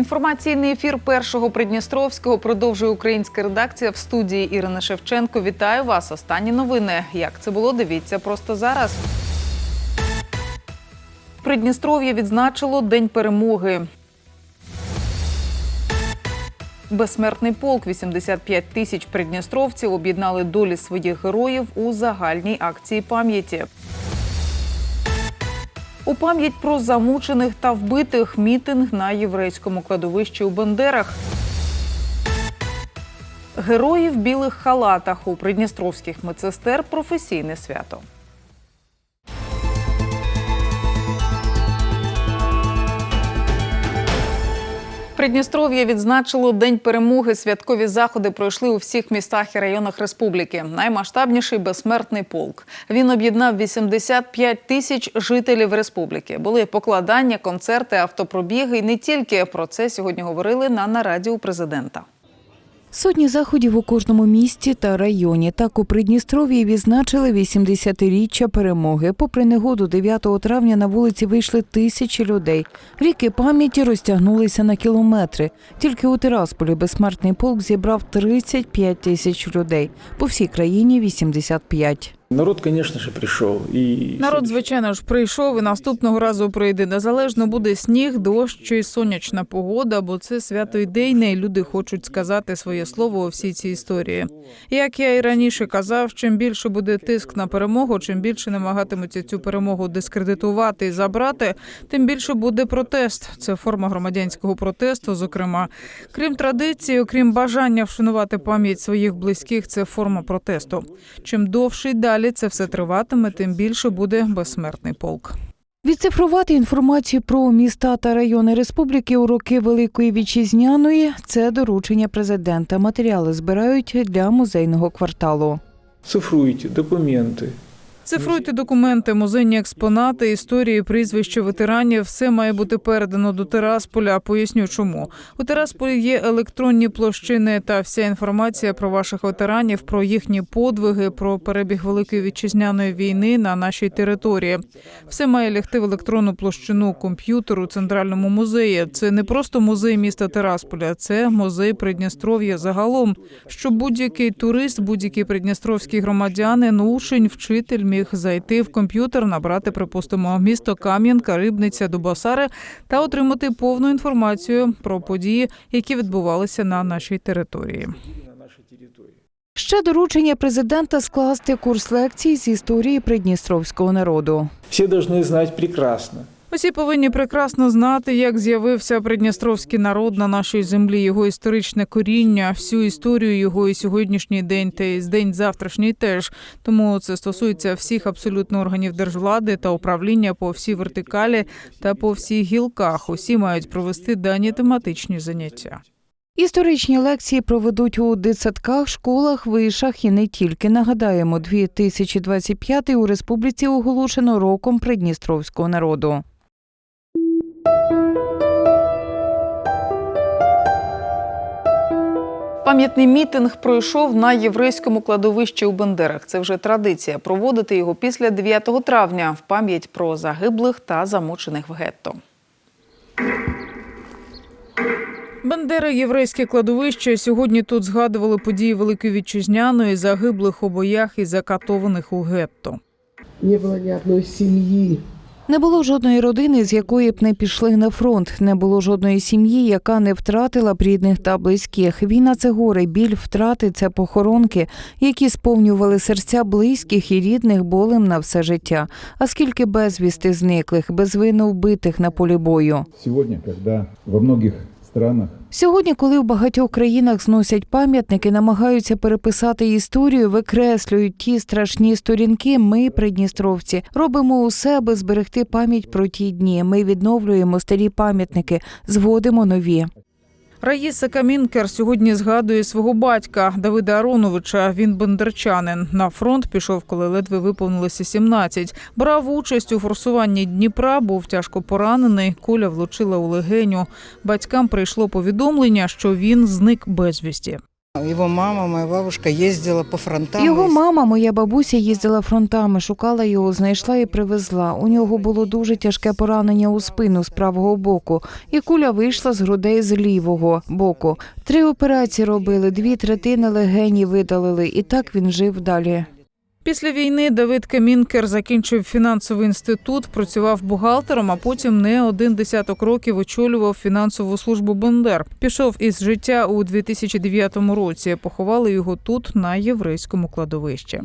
Інформаційний ефір першого Придністровського продовжує українська редакція в студії Ірина Шевченко. Вітаю вас. Останні новини. Як це було? Дивіться просто зараз. Придністров'я відзначило День перемоги. Безсмертний полк 85 тисяч придністровців об'єднали долі своїх героїв у загальній акції пам'яті. У пам'ять про замучених та вбитих мітинг на єврейському кладовищі у Бендерах. Герої в білих халатах у придністровських медсестер професійне свято. Придністров'я відзначило День перемоги. Святкові заходи пройшли у всіх містах і районах республіки. Наймасштабніший безсмертний полк. Він об'єднав 85 тисяч жителів республіки. Були покладання, концерти, автопробіги. І не тільки про це сьогодні говорили на нараді у президента. Сотні заходів у кожному місті та районі. Так у Придністров'ї відзначили 80-річчя перемоги. Попри негоду 9 травня на вулиці вийшли тисячі людей. Ріки пам'яті розтягнулися на кілометри. Тільки у Тирасполі безсмертний полк зібрав 35 тисяч людей. По всій країні 85. Народ, конечно же, пришел. И Народ, звичайно ж, прийшов і наступного разу прийде. Незалежно буде сніг, дощ чи сонячна погода, бо це свято ідейне, і люди хочуть сказати своє слово у всій цій історії. Як я і раніше казав, чим більше буде тиск на перемогу, чим більше намагатимуться цю перемогу дискредитувати і забрати, тим більше буде протест. Це форма громадянського протесту. Зокрема, крім традиції, окрім бажання вшанувати пам'ять своїх близьких, це форма протесту. Чим довше й далі це все триватиме, тим більше буде безсмертний полк. Відцифрувати інформацію про міста та райони республіки у роки Великої Вітчизняної це доручення президента. Матеріали збирають для музейного кварталу. цифруйте документы. Цифруйте документи, музейні експонати, історії, прізвища ветеранів. Все має бути передано до Тирасполя. Поясню, чому у Тирасполі є електронні площини та вся інформація про ваших ветеранів, про їхні подвиги, про перебіг великої вітчизняної війни на нашій території. Все має лягти в електронну площину комп'ютеру центральному музеї. Це не просто музей міста Тирасполя, це музей Придністров'я загалом. Щоб будь-який турист, будь-який придністровський громадянин, учень, вчитель міг зайти в комп'ютер, набрати, припустимо, місто Кам'янка, Рибниця, Дубасари та отримати повну інформацію про події, які відбувалися на нашій території. Ще доручення президента скласти курс лекцій з історії придністровського народу. Всі повинні знати прекрасно. Усі повинні прекрасно знати, як з'явився придністровський народ на нашій землі, його історичне коріння, всю історію його і сьогоднішній день, та й день завтрашній теж. Тому це стосується всіх абсолютно органів держвлади та управління по всій вертикалі та по всіх гілках. Усі мають провести дані тематичні заняття. Історичні лекції проведуть у дитсадках, школах, вишах і не тільки. Нагадаємо, 2025 у республіці оголошено роком придністровського народу. Пам'ятний мітинг пройшов на єврейському кладовищі у Бендерах. Це вже традиція проводити його після 9 травня в пам'ять про загиблих та замучених в гетто. Бендери єврейське кладовище. Сьогодні тут згадували події Великої Вітчизняної, загиблих у боях і закатованих у гетто. не было ни одной семьи, Не було жодної родини, з якої б не пішли на фронт. Не було жодної сім'ї, яка не втратила б рідних та близьких. Війна це горе, біль втрати це похоронки, які сповнювали серця близьких і рідних болем на все життя. А скільки безвісти зниклих, безвинно вбитих на полі бою. сьогодні, коли во многих странах Сьогодні, коли в багатьох країнах зносять пам'ятники, намагаються переписати історію, викреслюють ті страшні сторінки. Ми, придністровці, робимо усе, аби зберегти пам'ять про ті дні. Ми відновлюємо старі пам'ятники, зводимо нові. Раїса Камінкер сьогодні згадує свого батька Давида Ароновича. Він бендерчанин. На фронт пішов, коли ледве виповнилося 17. Брав участь у форсуванні Дніпра, був тяжко поранений. Куля влучила у легеню. Батькам прийшло повідомлення, що він зник безвісті. Его мама, моя бабушка їздила по фронтам. Його мама, моя бабуся, їздила фронтами, шукала його, знайшла і привезла. У нього було дуже тяжке поранення у спину з правого боку, і куля вийшла з грудей з лівого боку. Три операції робили, дві третини легені видалили, і так він жив далі. Після війни Давид Камінкер закінчив фінансовий інститут, працював бухгалтером, а потім не один десяток років очолював фінансову службу Бендер. Пішов із життя у 2009 році. Поховали його тут на єврейському кладовищі.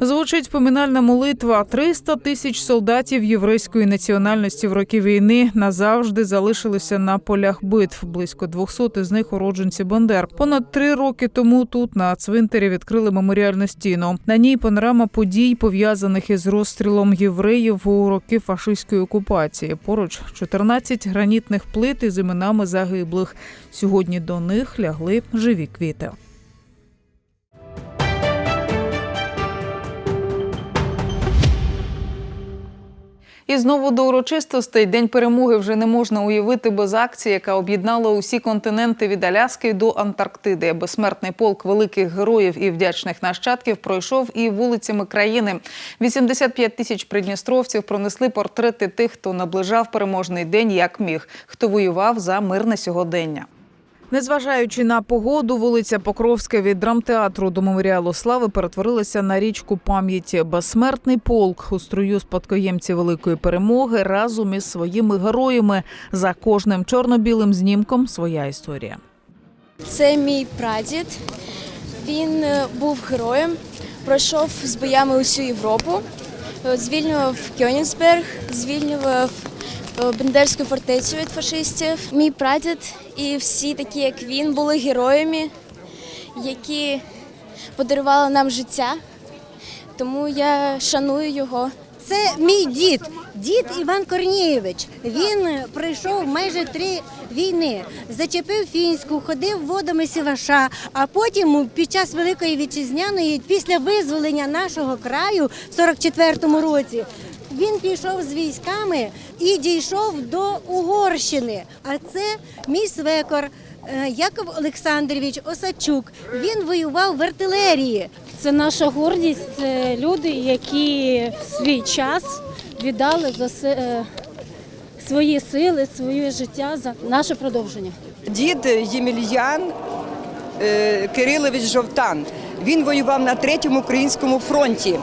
Звучить поминальна молитва. 300 тисяч солдатів єврейської національності в роки війни назавжди залишилися на полях битв. Близько 200 із них уродженці Бандер. Понад три роки тому тут на цвинтарі відкрили меморіальну стіну. На ній панорама подій пов'язаних із розстрілом євреїв у роки фашистської окупації. Поруч 14 гранітних плит із іменами загиблих. Сьогодні до них лягли живі квіти. І знову до урочистостей День перемоги вже не можна уявити без акції, яка об'єднала усі континенти від Аляски до Антарктиди. Безсмертний полк великих героїв і вдячних нащадків пройшов і вулицями країни. 85 тисяч придністровців пронесли портрети тих, хто наближав переможний день як міг, хто воював за мирне сьогодення. Незважаючи на погоду, вулиця Покровська від драмтеатру до меморіалу слави перетворилася на річку пам'яті. Безсмертний полк у струю спадкоємці великої перемоги разом із своїми героями. За кожним чорно-білим знімком своя історія. Це мій прадід. Він е, був героєм, пройшов з боями усю Європу, е, звільнював Кьонігсберг, звільнював Бендерську фортецю від фашистів. Мій прадід і всі такі, як він, були героями, які подарували нам життя. Тому я шаную його. Це мій дід, дід Іван Корнієвич. Він пройшов майже три війни, зачепив фінську, ходив водами Сіваша, а потім під час Великої вітчизняної, після визволення нашого краю в 44-му році, він пішов з військами і дійшов до Угорщини. А це мій свекор. е, Яков Олександрович Осадчук. Він воював в артилерії. Це наша гордість, це люди, які в свій час віддали за се- е, свої сили, своє життя за наше продовження. Дід Ємельян е, Кирилович Жовтан. Він воював на третьому українському фронті.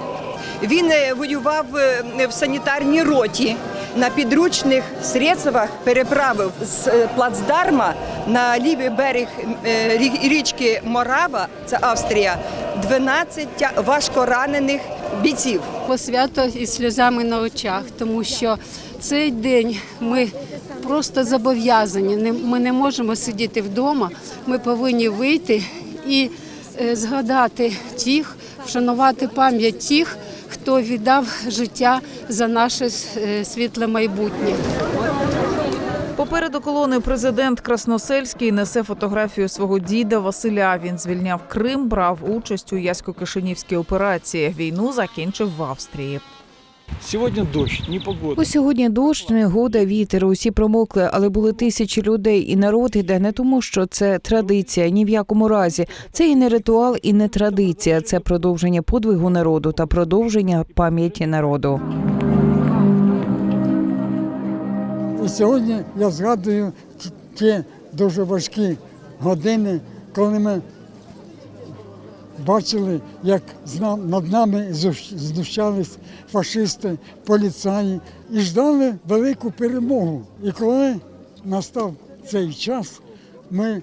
Він е, воював е, в санітарній роті. На підручних средствах переправив з е, плацдарма на лівий берег річки Морава, це Австрія, 12 важкоранених бійців. По свято із сльозами на очах, тому що цей день ми просто зобов'язані. Ми не можемо сидіти вдома. Ми повинні вийти і згадати тих, вшанувати пам'ять тих, хто віддав життя за наше е, світле майбутнє. Попереду колони президент Красносельський несе фотографію свого діда Василя. Він звільняв Крим, брав участь у Ясько-Кишинівській операції. Війну закінчив в Австрії. Сегодня дождь, непогода. У сьогодні дощ, негода, вітер. Усі промокли, але були тисячі людей, і народ іде не тому, що це традиція, ні в якому разі. Це і не ритуал, і не традиція. Це продовження подвигу народу та продовження пам'яті народу. І сьогодні я згадую ті- ті дуже важкі години, коли ми бачили, як над нами знущались фашисти, поліцаї і ждали велику перемогу. І коли настав цей час, ми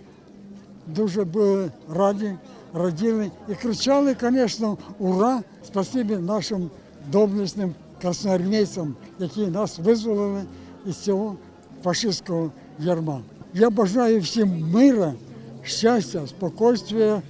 дуже були раді, раділи і кричали, звісно, ура! Спасибі нашим доблесним красноармійцям, які нас визволили із цього фашистського ярма. Я бажаю всім мира, щастя, спокійствия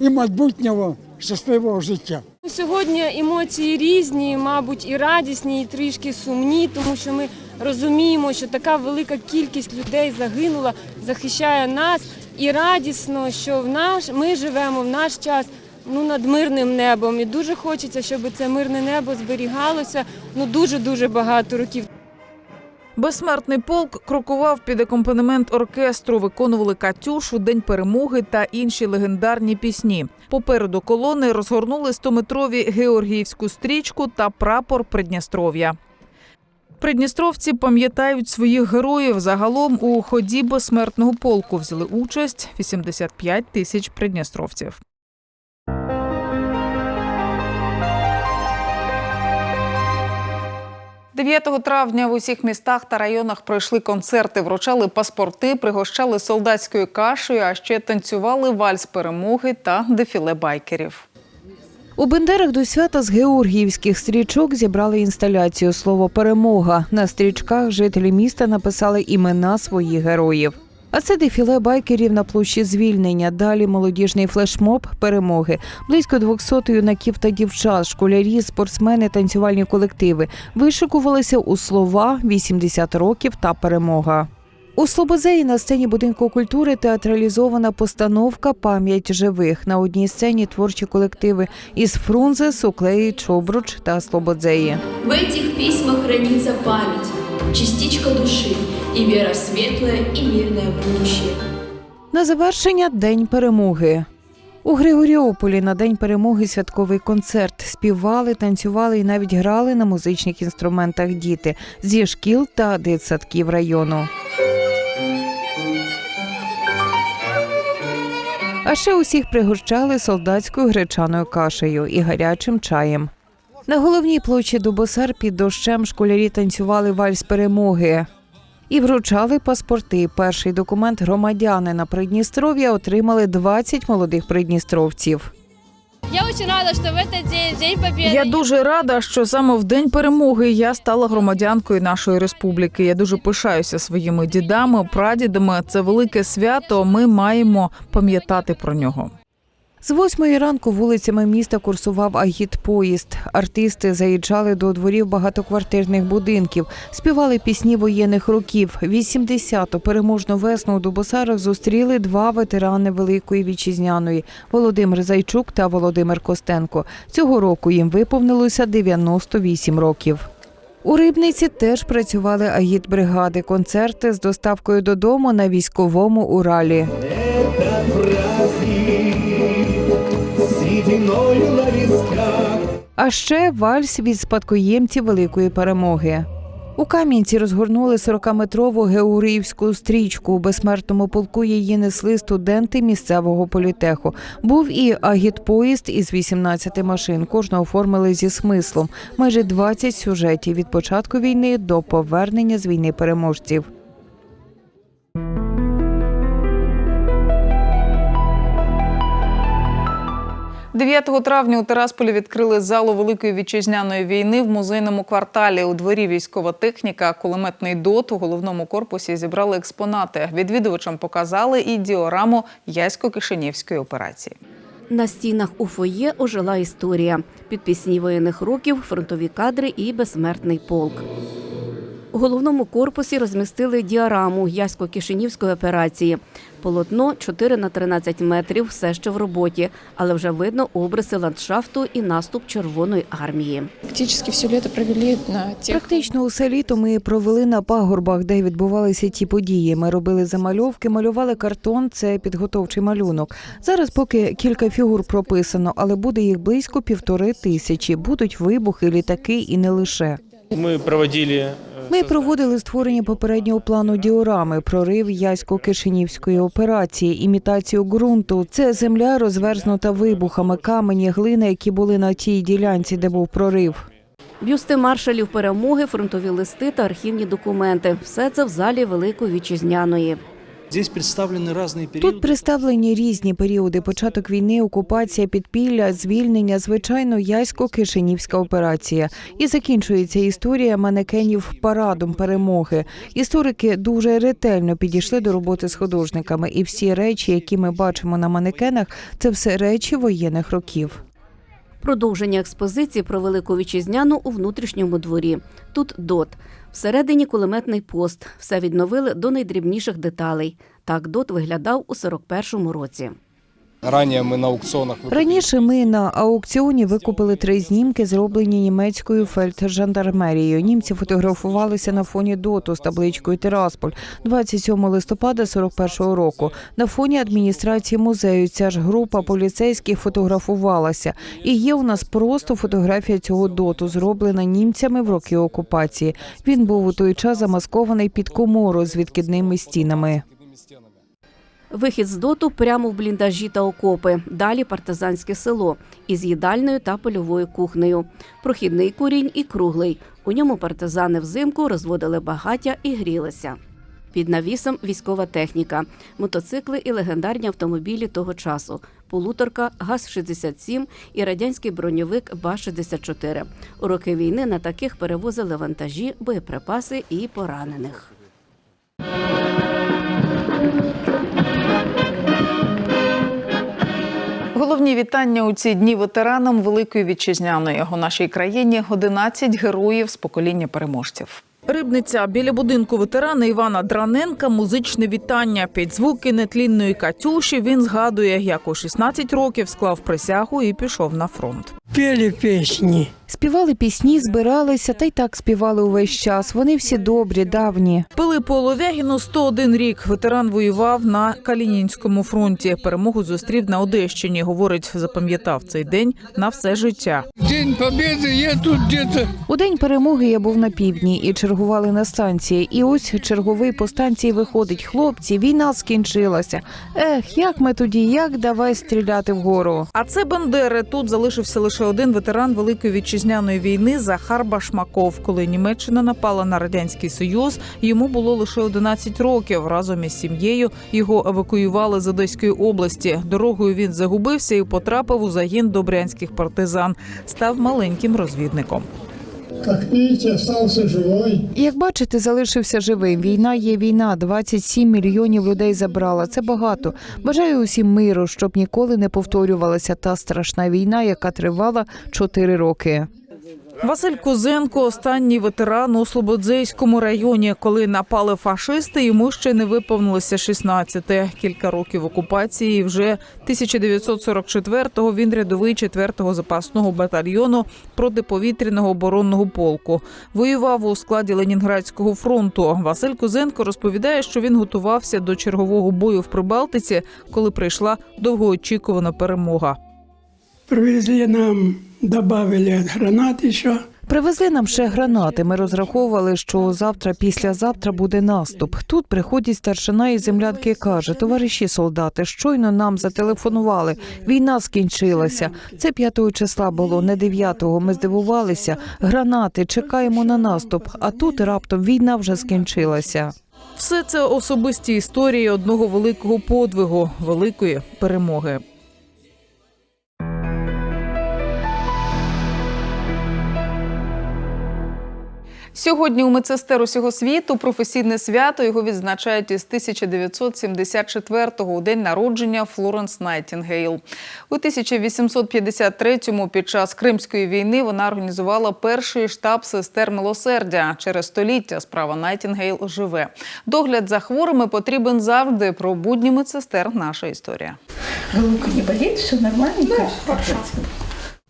і майбутнього щасливого життя. Сьогодні емоції різні, мабуть, і радісні, і трішки сумні, тому що ми розуміємо, що така велика кількість людей загинула, захищає нас. І радісно, що в наш ми живемо в наш час ну над мирним небом. І дуже хочеться, щоб це мирне небо зберігалося ну дуже дуже багато років. Безсмертний полк крокував під акомпанемент оркестру, виконували Катюшу, День перемоги та інші легендарні пісні. Попереду колони розгорнули 100-метрові георгіївську стрічку та прапор Придністров'я. Придністровці пам'ятають своїх героїв. Загалом у ході безсмертного полку взяли участь 85 тисяч придністровців. – 9 травня в усіх містах та районах пройшли концерти, вручали паспорти, пригощали солдатською кашею, а ще танцювали вальс перемоги та дефіле байкерів. У Бендерах до свята з георгіївських стрічок зібрали інсталяцію Слово перемога. На стрічках жителі міста написали імена своїх героїв. А це дефіле байкерів на площі звільнення. Далі молодіжний флешмоб перемоги. Близько 200 юнаків та дівчат, школярі, спортсмени, танцювальні колективи вишикувалися у слова 80 років та перемога. У Слободзеї на сцені будинку культури театралізована постановка Пам'ять живих. На одній сцені творчі колективи із Фрунзе, Суклеї, Чобруч та Слободзеї. В этих письмах хранится память, частичка души и вера в светлое и мирное будущее. На завершення День перемоги. У Григоріополі на День перемоги святковий концерт. Співали, танцювали і навіть грали на музичних інструментах діти зі шкіл та дитсадків району. А ще усіх пригощали солдатською гречаною кашею і гарячим чаєм. На головній площі Дубосар під дощем школярі танцювали вальс перемоги і вручали паспорти. Перший документ громадяни на Придністров'я отримали 20 молодих придністровців. Я очень рада, что в этот день, День Победы, Я дуже рада, що саме в день перемоги я стала громадянкою нашої республіки. Я дуже пишаюся своїми дідами, прадідами. Це велике свято. Ми маємо пам'ятати про нього. З восьмої ранку вулицями міста курсував агіт-поїзд. Артисти заїжджали до дворів багатоквартирних будинків, співали пісні воєнних років. 80-ту переможну весну у Дубосарах зустріли два ветерани Великої вітчизняної Володимир Зайчук та Володимир Костенко. Цього року їм виповнилося 98 років. У Рибниці теж працювали агіт-бригади, концерти з доставкою додому на військовому Уралі. А ще вальс від спадкоємців великої перемоги. У Кам'янці розгорнули 40-метрову георгіївську стрічку. У безсмертному полку її несли студенти місцевого політеху. Був і агітпоїзд із 18 машин. Кожного оформили зі смислом. Майже 20 сюжетів від початку війни до повернення з війни переможців. – 9 травня у Терасполі відкрили залу Великої вітчизняної війни в музейному кварталі. У дворі військова техніка, кулеметний дот у головному корпусі зібрали експонати. Відвідувачам показали і діораму Ясько-Кишинівської операції. На стінах у фоє ожила історія. Під пісні воєнних років, фронтові кадри і безсмертний полк. У головному корпусі розмістили діараму Ясько-Кишинівської операції. Полотно 4 на 13 метрів, все ще в роботі, але вже видно обриси ландшафту і наступ Червоної армії. Практически все лето провели на тех... Практично усе літо ми провели на пагорбах, де відбувалися ті події. Ми робили замальовки, малювали картон. Це підготовчий малюнок. Зараз поки кілька фігур прописано, але буде їх близько півтори тисячі. Будуть вибухи, літаки і не лише. Ми проводили Ми проводили створення попереднього плану діорами, прорив Ясько-Кишинівської операції, імітацію ґрунту. Це земля розверзнута вибухами, камені, глини, які були на тій ділянці, де був прорив. Бюсти маршалів перемоги, фронтові листи та архівні документи. Все це в залі Великої вітчизняної. Здесь представлены разные периоды. Тут представлені різні періоди: початок війни, окупація, підпілля, звільнення, звичайно, Ясько-Кишинівська операція. І закінчується історія манекенів парадом перемоги. Історики дуже ретельно підійшли до роботи з художниками, і всі речі, які ми бачимо на манекенах, це все речі воєнних років. Продовження експозиції про велику вітчизняну у внутрішньому дворі. Тут дот. Всередині кулеметний пост. Все відновили до найдрібніших деталей. Так дот виглядав у 41-му році. Ранее мы на аукционах Раніше ми на аукціоні викупили три знімки, зроблені німецькою фельджандармерією. Німці фотографувалися на фоні доту з табличкою Тирасполь 27 листопада 41-го року. На фоні адміністрації музею ця ж група поліцейських фотографувалася. І є у нас просто фотографія цього доту, зроблена німцями в роки окупації. Він був у той час замаскований під комору з відкидними стінами. Вихід з доту прямо в бліндажі та окопи. Далі партизанське село із їдальною та польовою кухнею. Прохідний курінь і круглий. У ньому партизани взимку розводили багаття і грілися. Під навісом військова техніка, мотоцикли і легендарні автомобілі того часу. Полуторка, ГАЗ-67 і радянський броньовик БА-64. У роки війни на таких перевозили вантажі, боєприпаси і поранених. Головні вітання у ці дні ветеранам Великої вітчизняної у нашій країні 11 героїв з покоління переможців. Рибниця біля будинку ветерана Івана Драненка музичне вітання під звуки нетлінної Катюші. Він згадує, як у 16 років склав присягу і пішов на фронт. Пели пісні. Співали пісні, збиралися та й так співали увесь час. Вони всі добрі, давні. Пилипу Оловягіну 101 рік. Ветеран воював на Калінінському фронті. Перемогу зустрів на Одещині. Говорить, запам'ятав цей день на все життя. День Побєди є тут десь. У день перемоги я був на півдні і чергували на станції. І ось черговий по станції виходить. Хлопці, війна скінчилася. Ех, як ми тоді, як давай стріляти вгору. А це Бандери. Тут залишився лише один ветеран Великої вітчизняної війни Захар Башмаков. Коли Німеччина напала на радянський союз, йому було лише 11 років. Разом із сім'єю його евакуювали з Одеської області. Дорогою він загубився і потрапив у загін добрянських партизан. Став маленьким розвідником. Як видите, залишився живий. Як бачите, залишився живим. Війна є війна. 27 мільйонів людей забрала. Це багато. Бажаю усім миру, щоб ніколи не повторювалася та страшна війна, яка тривала 4 роки. Василь Кузенко, останній ветеран у Слободзейському районі. Коли напали фашисти, йому ще не виповнилося 16. Кілька років окупації. Вже 1944-го він рядовий 4-го запасного батальйону протиповітряного оборонного полку. Воював у складі Ленінградського фронту. Василь Кузенко розповідає, що він готувався до чергового бою в Прибалтиці, коли прийшла довгоочікувана перемога. Привезли нам, добавили гранат ще. Привезли нам ще гранати. Ми розраховували, що завтра, післязавтра буде наступ. Тут приходить старшина і землянки і каже: товариші солдати, щойно нам зателефонували. Війна скінчилася. Це 5 числа було, не 9-го. Ми здивувалися. Гранати, чекаємо на наступ. А тут раптом війна вже скінчилася. Все це особисті історії одного великого подвигу, великої перемоги. Сьогодні у медсестер усього світу професійне свято його відзначають із 1974-го у день народження Флоренс Найтінгейл. У 1853-му під час Кримської війни вона організувала перший штаб сестер милосердя. Через століття справа Найтінгейл живе. Догляд за хворими потрібен завжди. Про будні медсестер наша історія. Головка не болит, все нормальненько?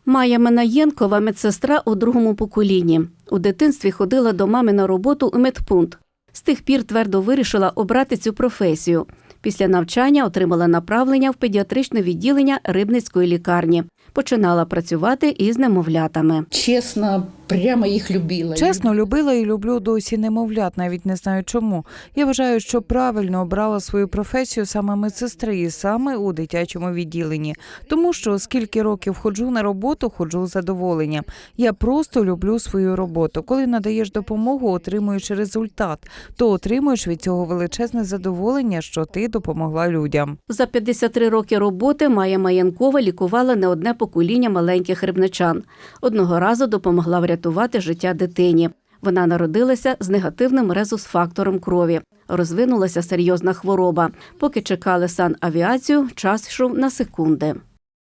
Майя Минаєнкова медсестра у другому поколінні. У дитинстві ходила до мами на роботу у медпункт. З тих пір твердо вирішила обрати цю професію. Після навчання отримала направлення в педіатричне відділення Рибницької лікарні. Починала працювати із немовлятами. Чесно, прямо їх любила. Чесно, любила і люблю досі немовлят, навіть не знаю чому. Я вважаю, що правильно обрала свою професію саме медсестри, і саме у дитячому відділенні. Тому що скільки років ходжу на роботу, ходжу з задоволенням. Я просто люблю свою роботу. Коли надаєш допомогу, отримуєш результат, то отримуєш від цього величезне задоволення, що ти допомогла людям. За 53 роки роботи Майя Маянкова лікувала не одне покоління маленьких рибничан. Одного разу допомогла врятувати життя дитині. Вона народилася з негативним резус-фактором крові. Розвинулася серйозна хвороба. Поки чекали санавіацію, час йшов на секунди.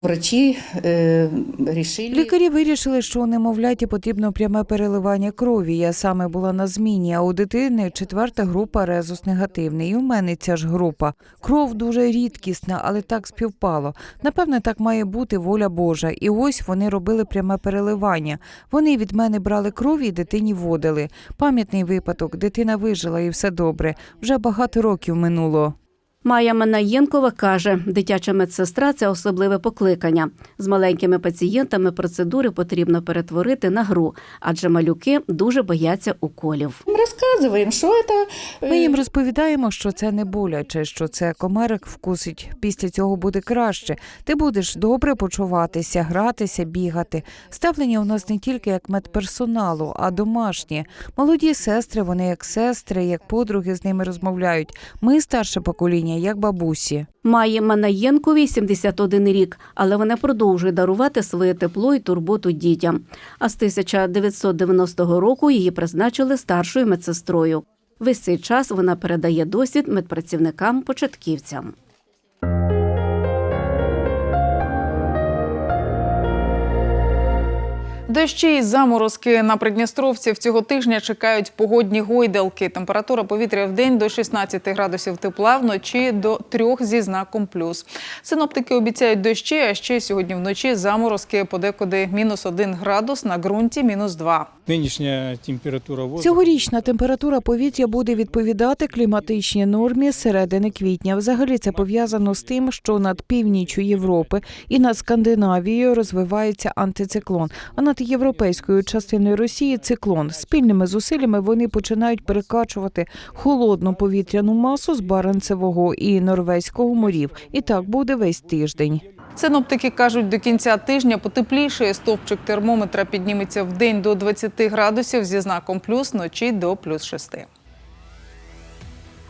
Врачи э, решили... Лікарі вирішили, що у немовляті потрібно пряме переливання крові. Я саме була на зміні, а у дитини четверта група резус негативний. І у мене ця ж група. Кров дуже рідкісна, але так співпало. Напевне, так має бути воля Божа. І ось вони робили пряме переливання. Вони від мене брали крові і дитині водили. Пам'ятний випадок, дитина вижила і все добре. Вже багато років минуло. Майя Манаєнкова каже, дитяча медсестра це особливе покликання. З маленькими пацієнтами процедури потрібно перетворити на гру, адже малюки дуже бояться уколів. Розказуємо, що це... Ми їм розповідаємо, що це не боляче, що це комарик вкусить. Після цього буде краще. Ти будеш добре почуватися, гратися, бігати. Ставлення у нас не тільки як медперсоналу, а домашнє. Молоді сестри, вони як сестри, як подруги з ними розмовляють. Ми старше покоління, як бабусі. Має Манаєнко 81 рік, але вона продовжує дарувати своє тепло і турботу дітям. А з 1990 року її призначили старшою медсестрою. Весь цей час вона передає досвід медпрацівникам-початківцям. Дощі і заморозки на Придністровців цього тижня чекають погодні гойдалки. Температура повітря в день до 16 градусів тепла, вночі до 3 зі знаком плюс. Синоптики обіцяють дощі, а ще сьогодні вночі заморозки подекуди мінус 1 градус, на ґрунті мінус 2. Нынешняя температура воздуха Цьогорічна температура повітря буде відповідати кліматичній нормі середини квітня. Взагалі це пов'язано з тим, що над північчю Європи і над Скандинавією розвивається антициклон. А над європейською частиною Росії циклон. Спільними зусиллями вони починають перекачувати холодну повітряну масу з Баренцевого і Норвезького морів. І так буде весь тиждень. Синоптики кажуть, до кінця тижня потеплішає. Стовпчик термометра підніметься в день до 20 градусів зі знаком плюс, ночі до плюс 6.